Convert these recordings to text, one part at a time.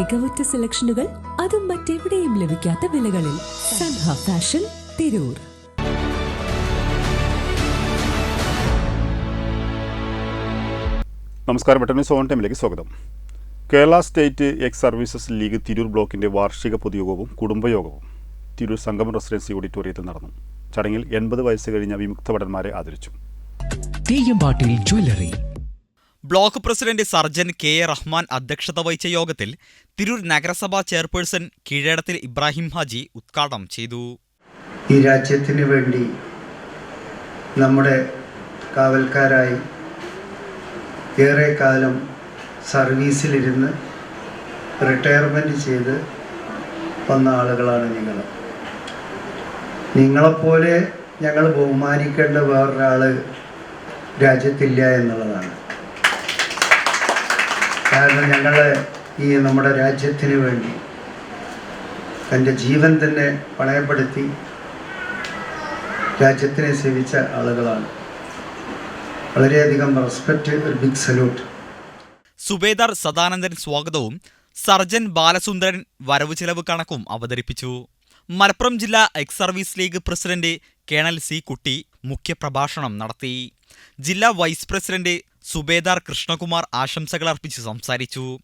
മികവുറ്റ സെലക്ഷനുകൾ അതും മറ്റെവിടെയും ലഭിക്കാത്ത വിലകളിൽ സൻഹ ഫാഷൻ തിരൂർ. നമസ്കാരം പെട്ടെന്ന് സോൺ ടൈമിലേക്ക് സ്വാഗതം. Kerala state ex services league Tirur ബ്ലോക്കിന്റെ വാർഷിക പൊതുയോഗവും കുടുംബയോഗവും തിരൂർ സംഗമ റെസിഡൻസി ഓഡിറ്റോറിയത്തിൽ നടന്നു. ചടങ്ങിൽ എൺപത് വയസ്സ് കഴിഞ്ഞ വിമുക്ത ഭടന്മാരെ ആദരിച്ചു. Theyyampattil jewellery block president sergeant K A Rahman അധ്യക്ഷത വഹിച്ച യോഗത്തിൽ തിരൂർ നഗരസഭാ ചെയർപേഴ്സൺ കീഴടത്തിൽ ഇബ്രാഹിം ഹാജി ഉദ്ഘാടനം ചെയ്തു. ഈ രാജ്യത്തിന് വേണ്ടി നമ്മുടെ കാവൽക്കാരായി ഏറെ കാലം സർവീസിലിരുന്ന് റിട്ടയർമെന്റ് ചെയ്ത് വന്ന ആളുകളാണ് നിങ്ങൾ നിങ്ങളെപ്പോലെ ഞങ്ങൾ ബഹുമാനിക്കേണ്ട വേറൊരാൾ രാജ്യത്തില്ല എന്നുള്ളതാണ്. കാരണം ഞങ്ങൾ ഈ നമ്മുടെ രാജ്യത്തിന് വേണ്ടി തന്റെ ജീവൻ തന്നെ പണയപ്പെടുത്തി രാജ്യത്തിനെ സേവിച്ച ആളുകളാണ്. വളരെയധികം റെസ്പെക്ട് ഒരു ബിഗ് സല്യൂട്ട് സുബേദാർ സദാനന്ദൻ സ്വാഗതവും സർജൻ ബാലസുന്ദരൻ വരവ് ചെലവ് കണക്കും അവതരിപ്പിച്ചു. മലപ്പുറം ജില്ലാ ex service league president colonel C Kutty മുഖ്യപ്രഭാഷണം നടത്തി. ജില്ലാ വൈസ് പ്രസിഡന്റ് സുബേദാർ കൃഷ്ണകുമാർ ആശംസകൾ അർപ്പിച്ച് സംസാരിച്ചു.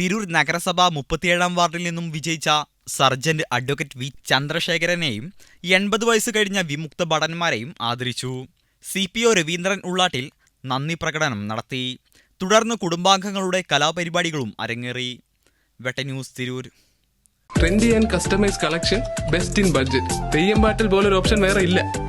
തിരൂർ നഗരസഭ മുപ്പത്തിയേഴാം വാർഡിൽ നിന്നും വിജയിച്ച സർജന്റ് അഡ്വക്കേറ്റ് വി ചന്ദ്രശേഖരനെയും എൺപത് വയസ്സ് കഴിഞ്ഞ വിമുക്ത ഭടന്മാരെയും ആദരിച്ചു. C P O Raveendran Ullattil നന്ദി പ്രകടനം നടത്തി. തുടർന്ന് കുടുംബാംഗങ്ങളുടെ കലാപരിപാടികളും അരങ്ങേറി. Vetta news Tirur. Trendy and customise collection best in budget Theyyampattil പോലൊരു ഓപ്ഷൻ വേറെ ഇല്ല.